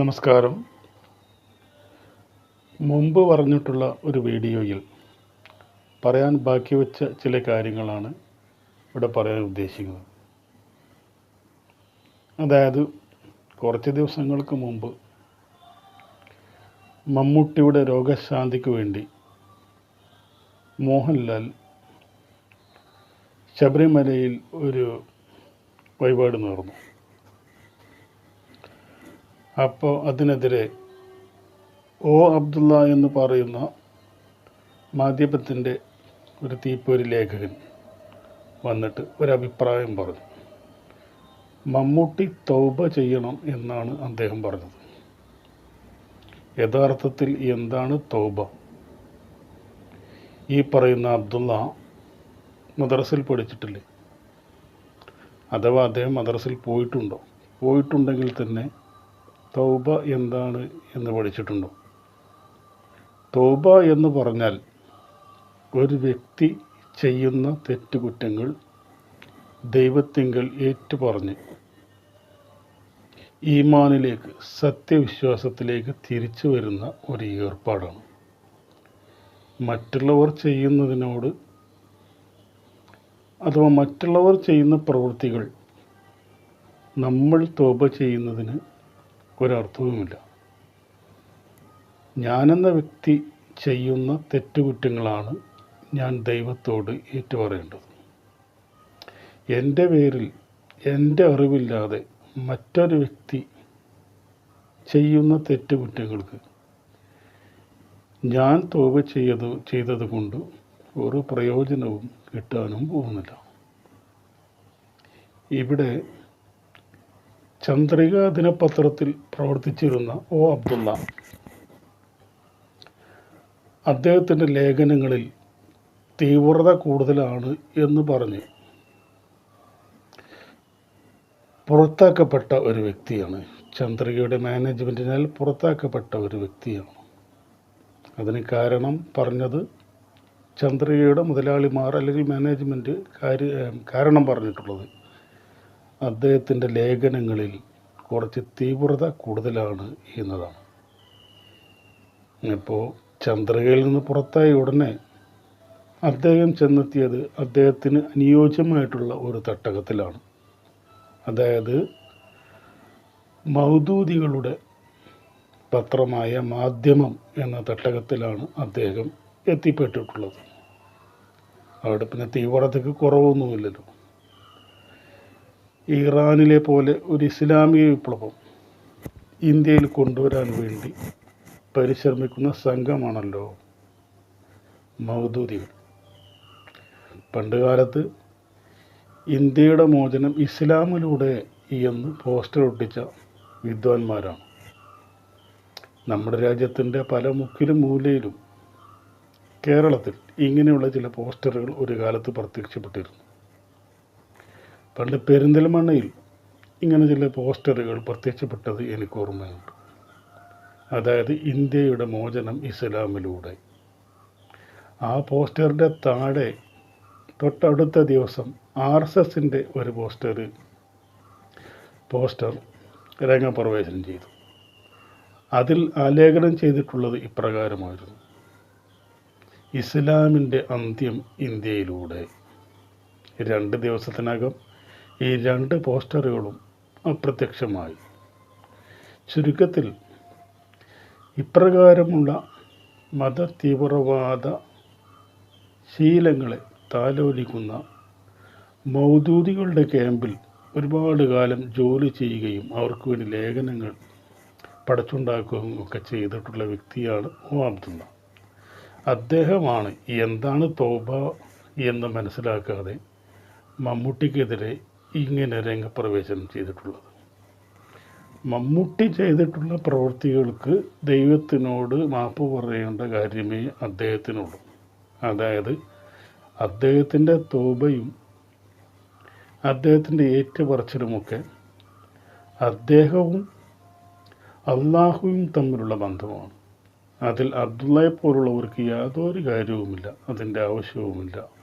നമസ്കാരം. മുമ്പ് പറഞ്ഞിട്ടുള്ള ഒരു വീഡിയോയിൽ പറയാൻ ബാക്കി വെച്ച ചില കാര്യങ്ങളാണ് ഇവിടെ പറയാൻ ഉദ്ദേശിക്കുന്നത്. അതായത് കുറച്ച് ദിവസങ്ങൾക്ക് മുമ്പ് മമ്മൂട്ടിയുടെ രോഗശാന്തിക്ക് വേണ്ടി മോഹൻലാൽ ശബരിമലയിൽ ഒരു വഴിപാട് നേർന്നു അപ്പോൾ അതിനെതിരെ ഒ അബ്ദുള്ള എന്ന് പറയുന്ന മാധ്യമത്തിന്റെ ഒരു തീപ്പൊരി ലേഖകൻ വന്നിട്ട് ഒരഭിപ്രായം പറഞ്ഞു. മമ്മൂട്ടി തൗബ ചെയ്യണം എന്നാണ് അദ്ദേഹം പറഞ്ഞത്. യഥാർത്ഥത്തിൽ എന്താണ് തൗബ? ഈ പറയുന്ന അബ്ദുള്ള മദ്രസിൽ പഠിച്ചിട്ടില്ലേ? അഥവാ അദ്ദേഹം മദ്രസിൽ പോയിട്ടുണ്ടോ? പോയിട്ടുണ്ടെങ്കിൽ തന്നെ തൗബ എന്താണ് എന്ന് പഠിച്ചിട്ടുണ്ടോ? തൗബ എന്ന് പറഞ്ഞാൽ ഒരു വ്യക്തി ചെയ്യുന്ന തെറ്റുകുറ്റങ്ങൾ ദൈവത്തിങ്കൽ ഏറ്റുപറഞ്ഞ് ഈമാനിലേക്ക് സത്യവിശ്വാസത്തിലേക്ക് തിരിച്ചു വരുന്ന ഒരു ഏർപ്പാടാണ്. മറ്റുള്ളവർ ചെയ്യുന്നതിനോട് അഥവാ മറ്റുള്ളവർ ചെയ്യുന്ന പ്രവൃത്തികൾ നമ്മൾ തോപ ചെയ്യുന്നതിന് ഒരർത്ഥവുമില്ല ഞാനെന്ന വ്യക്തി ചെയ്യുന്ന തെറ്റുകുറ്റങ്ങളാണ് ഞാൻ ദൈവത്തോട് ഏറ്റുപറയേണ്ടത്. എന്റെ പേരിൽ എന്റെ അറിവില്ലാതെ മറ്റൊരു വ്യക്തി ചെയ്യുന്ന തെറ്റുകുറ്റങ്ങൾക്ക് ഞാൻ തോപ ചെയ്ത് ചെയ്തത് കൊണ്ട് ഒരു പ്രയോജനവും കിട്ടാനും പോകുന്നില്ല. ഇവിടെ ചന്ദ്രിക ദിനപത്രത്തിൽ പ്രവർത്തിച്ചിരുന്ന ഒ അബ്ദുള്ള അദ്ദേഹത്തിന്റെ ലേഖനങ്ങളിൽ തീവ്രത കൂടുതലാണ് എന്ന് പറഞ്ഞ് പുറത്താക്കപ്പെട്ട ഒരു വ്യക്തിയാണ്. ചന്ദ്രികയുടെ മാനേജ്മെന്റിനാൽ പുറത്താക്കപ്പെട്ട ഒരു വ്യക്തിയാണ്. അതിന് കാരണം പറഞ്ഞത് ചന്ദ്രികയുടെ മുതലാളിമാർ അല്ലെങ്കിൽ മാനേജ്മെന്റ് കാര്യ കാരണം പറഞ്ഞിട്ടുള്ളത് അദ്ദേഹത്തിന്റെ ലേഖനങ്ങളിൽ കുറച്ച് തീവ്രത കൂടുതലാണ് എന്നതാണ്. ഇപ്പോൾ ചന്ദ്രികയിൽ നിന്ന് പുറത്തായ ഉടനെ അദ്ദേഹം ചെന്നെത്തിയത് അദ്ദേഹത്തിന് അനുയോജ്യമായിട്ടുള്ള ഒരു തട്ടകത്തിലാണ്. അതായത് മൗദൂദികളുടെ പത്രമായ മാധ്യമം എന്ന തട്ടകത്തിലാണ് അദ്ദേഹം എത്തിപ്പെട്ടിട്ടുള്ളത്. അവിടെ പിന്നെ തീവ്രതയ്ക്ക് കുറവൊന്നുമില്ലല്ലോ. ഇറാനിലെ പോലെ ഒരു ഇസ്ലാമിക വിപ്ലവം ഇന്ത്യയിൽ കൊണ്ടുവരാൻ വേണ്ടി പരിശ്രമിക്കുന്ന സംഘമാണല്ലോ മൗദൂദികൾ. പണ്ടുകാലത്ത് ഇന്ത്യയുടെ മോചനം ഇസ്ലാമിലൂടെ എന്ന് പോസ്റ്റർ ഒട്ടിച്ച വിദ്വാൻമാരാണ്. നമ്മുടെ രാജ്യത്തിന്റെ പല മുക്കിലും മൂലയിലും കേരളത്തിൽ ഇങ്ങനെയുള്ള ചില പോസ്റ്ററുകൾ ഒരു കാലത്ത് പ്രത്യക്ഷപ്പെട്ടിരുന്നു. പണ്ട് പെരിന്തൽമണ്ണയിൽ ഇങ്ങനെ ചില പോസ്റ്ററുകൾ പ്രത്യക്ഷപ്പെട്ടത് എനിക്ക് ഓർമ്മയുണ്ട്. അതായത് ഇന്ത്യയുടെ മോചനം ഇസ്ലാമിലൂടെ. ആ പോസ്റ്ററിന്റെ താഴെ തൊട്ടടുത്ത ദിവസം ആർ എസ് എസിന്റെ ഒരു പോസ്റ്റർ പോസ്റ്റർ രംഗപ്രവേശനം ചെയ്തു. അതിൽ ആലേഖനം ചെയ്തിട്ടുള്ളത് ഇപ്രകാരമായിരുന്നു. ഇസ്ലാമിന്റെ അന്ത്യം ഇന്ത്യയിലൂടെ. രണ്ട് ദിവസത്തിനകം ഈ രണ്ട് പോസ്റ്ററുകളും അപ്രത്യക്ഷമായി. ചുരുക്കത്തിൽ ഇപ്രകാരമുള്ള മത തീവ്രവാദ ശീലങ്ങളെ താലോലിക്കുന്ന മൗദൂദികളുടെ ക്യാമ്പിൽ ഒരുപാട് കാലം ജോലി ചെയ്യുകയും അവർക്ക് വേണ്ടി ലേഖനങ്ങൾ പടച്ചുണ്ടാക്കുകയും ഒക്കെ ചെയ്തിട്ടുള്ള വ്യക്തിയാണ് ഒ അബ്ദുള്ള. അദ്ദേഹമാണ് എന്താണ് തോബ എന്ന് മനസ്സിലാക്കാതെ മമ്മൂട്ടിക്കെതിരെ ഇങ്ങനെ രംഗപ്രവേശനം ചെയ്തിട്ടുള്ളത്. മമ്മൂട്ടി ചെയ്തിട്ടുള്ള പ്രവൃത്തികൾക്ക് ദൈവത്തിനോട് മാപ്പ് പറയേണ്ട കാര്യമേ അദ്ദേഹത്തിനുള്ളൂ. അതായത് അദ്ദേഹത്തിന്റെ തോബയും അദ്ദേഹത്തിന്റെ ഏറ്റുപറച്ചിലുമൊക്കെ അദ്ദേഹവും അള്ളാഹുവും തമ്മിലുള്ള ബന്ധമാണ്. അതിൽ അബ്ദുള്ളയെ പോലുള്ളവർക്ക് യാതൊരു കാര്യവുമില്ല അതിന്റെ ആവശ്യവുമില്ല.